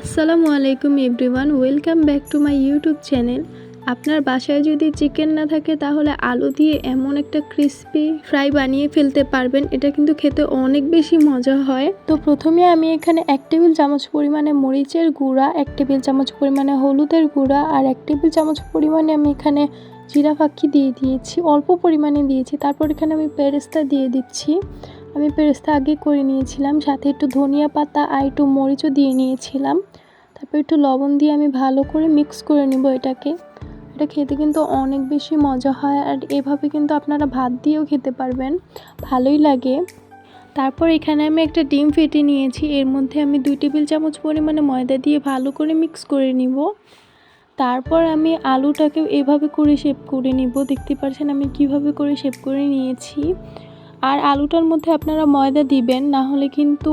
আসসালামু আলাইকুম everyone, welcome back to my YouTube channel. আপনার বাসায় যদি চিকেন না থাকে, তাহলে আলু দিয়ে এমন একটা ক্রিস্পি ফ্রাই বানিয়ে ফেলতে পারবেন। এটা কিন্তু খেতে অনেক বেশি মজা হয়। তো প্রথমে আমি এখানে এক টেবিল চামচ পরিমাণে মরিচের গুঁড়া, এক টেবিল চামচ পরিমাণে হলুদের গুঁড়া আর এক টেবিল চামচ পরিমাণে আমি এখানে জিরা ফাঁকি দিয়ে দিয়েছি। অল্প পরিমাণে দিয়েছি। তারপর এখানে আমি পেরেস্তা দিয়ে দিচ্ছি। আমি পেরেস্তা আগে করে নিয়েছিলাম, সাথে একটু ধনিয়া পাতা আর একটু মরিচও দিয়ে নিয়েছিলাম। তারপর একটু লবণ দিয়ে আমি ভালো করে মিক্স করে নিব এটাকে। এটা খেতে কিন্তু অনেক বেশি মজা হয় আর এভাবে কিন্তু আপনারা ভাত দিয়েও খেতে পারবেন, ভালোই লাগে। তারপর এখানে আমি একটা ডিম ফেটে নিয়েছি, এর মধ্যে আমি দুই টেবিল চামচ পরিমাণে ময়দা দিয়ে ভালো করে মিক্স করে নিব। তারপর আমি আলুটাকে এভাবে করে শেপ করে নিব, দেখতে পাচ্ছেন আমি কীভাবে করে শেপ করে নিয়েছি। আর আলুটার মধ্যে আপনারা ময়দা দিবেন, না হলে কিন্তু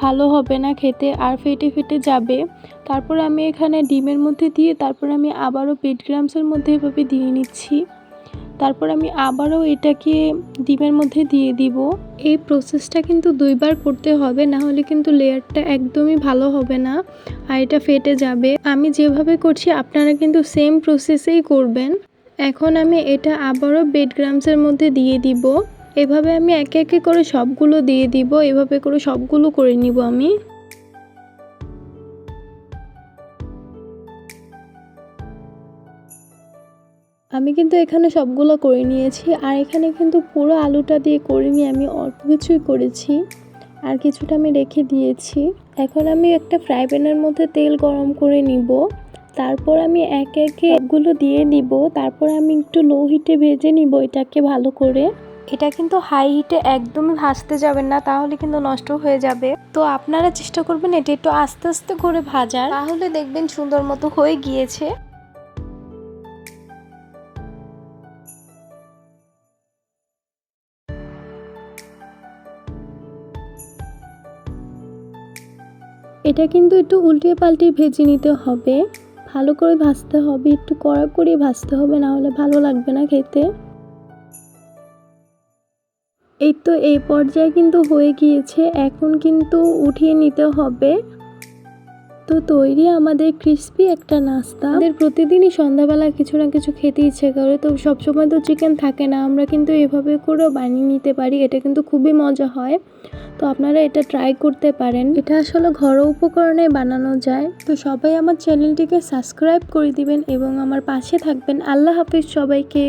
ভালো হবে না খেতে আর ফেটে ফেটে যাবে। তারপর আমি এখানে ডিমের মধ্যে দিয়ে, তারপর আমি আবারও পেট গ্রামসের মধ্যে এভাবে দিয়ে নিচ্ছি। তারপর আমি আবারও এটাকে ডিমের মধ্যে দিয়ে দিব। এই প্রসেসটা কিন্তু দুইবার করতে হবে, না হলে কিন্তু লেয়ারটা একদমই ভালো হবে না আর এটা ফেটে যাবে। আমি যেভাবে করছি, আপনারা কিন্তু সেম প্রসেসেই করবেন। এখন আমি এটা আবারও বেড গ্রামসের মধ্যে দিয়ে দিব। এভাবে আমি একে একে করে সবগুলো দিয়ে দিব, এভাবে করে সবগুলো করে নিব আমি। আমি কিন্তু এখানে সবগুলো করে নিয়েছি, আর এখানে কিন্তু পুরো আলুটা দিয়ে করিনি আমি অল্প কিছুই করেছি। আর কিছুটা আমি রেখে দিয়েছি। এখন আমি একটা ফ্রাই প্যানের মধ্যে তেল গরম করে নিব। তারপর আমি একে একে এগুলো দিয়ে দিব তারপর আমি একটু লো হিটে ভেজে নিব এটাকে ভালো করে। এটা কিন্তু হাই হিটে একদমই ভাজতে যাবেন না, তাহলে কিন্তু নষ্ট হয়ে যাবে। তো আপনারা চেষ্টা করবেন এটা একটু আস্তে আস্তে করে ভাজার। তাহলে দেখবেন সুন্দর মতো হয়ে গিয়েছে। এটা কিন্তু একটু উল্টে পাল্টে ভেজে নিতে হবে। ভালো করে ভাজতে হবে, একটু কড়া করে ভাজতে হবে, না হলে ভালো লাগবে না খেতে। এই তো এই পর্যায়ে কিন্তু হয়ে গিয়েছে, এখন কিন্তু উঠিয়ে নিতে হবে। তো তৈরি আমাদের ক্রিস্পি একটা নাস্তা। আমাদের প্রতিদিনই সন্ধ্যাবেলা কিছু না কিছু খেতে ইচ্ছে করে, তো সবসময় তো চিকেন থাকে না, আমরা কিন্তু এভাবে করেও বানিয়ে নিতে পারি, এটা কিন্তু খুবই মজা হয়। তো আপনারা এটা ট্রাই করতে পারেন। এটা আসলে ঘরোয়া উপকরণে বানানো যায়। তো সবাই আমার চ্যানেলটিকে সাবস্ক্রাইব করে দিবেন এবং আমার পাশে থাকবেন। আল্লাহ হাফিজ সবাইকে।